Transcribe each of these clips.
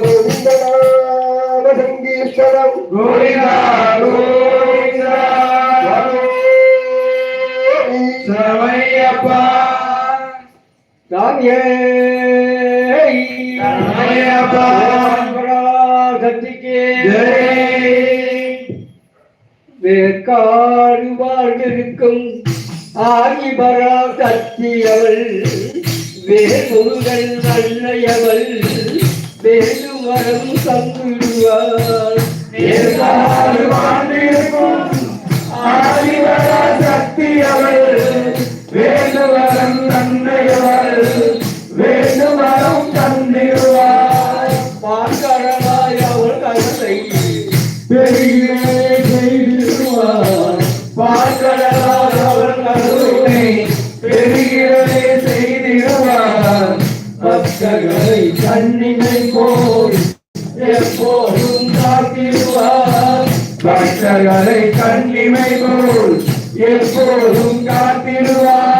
கோவிந்தநாமசங்கீர்த்தனம் கோவிந்தா கோவிந்தா சமையப்பா தானியே சமையப்பா வேண்டுவரம் தந்திருவாள் பார்க்கடலாய் அவள் கருத்தை பெருகிறே பக்தர்களை கண்ணினை போல் எப்போதும் காத்திருவார் பக்தர்களை கண்ணிமை போல் எப்போதும் காத்திருவார்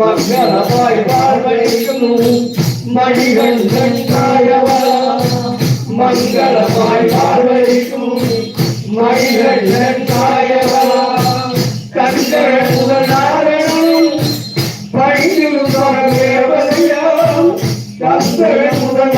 மக்களமாய் வாழ்வழிக்கும் மணிகண்டன் காயவளா மங்களமாய் வாழ்வழிக்கும் மணிகண்டன் காயவளா கந்தர முதல் நாரணம் பணிந்திருப்பார் தேவதையாம் கந்தர முதல்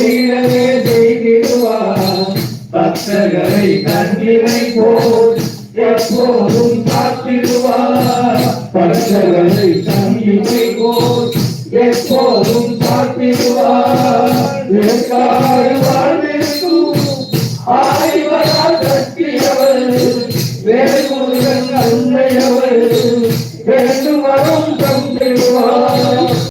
செய்கிறவே செய்திடுவார். பக்தர்களை கண்ணிலை போல் எப்போதும் காத்திடுவார் பக்தர்களை கண்ணிலை போல் எப்போதும் காத்திடுவார் வேறு முருகன் அன்னையவர் வேண்டும்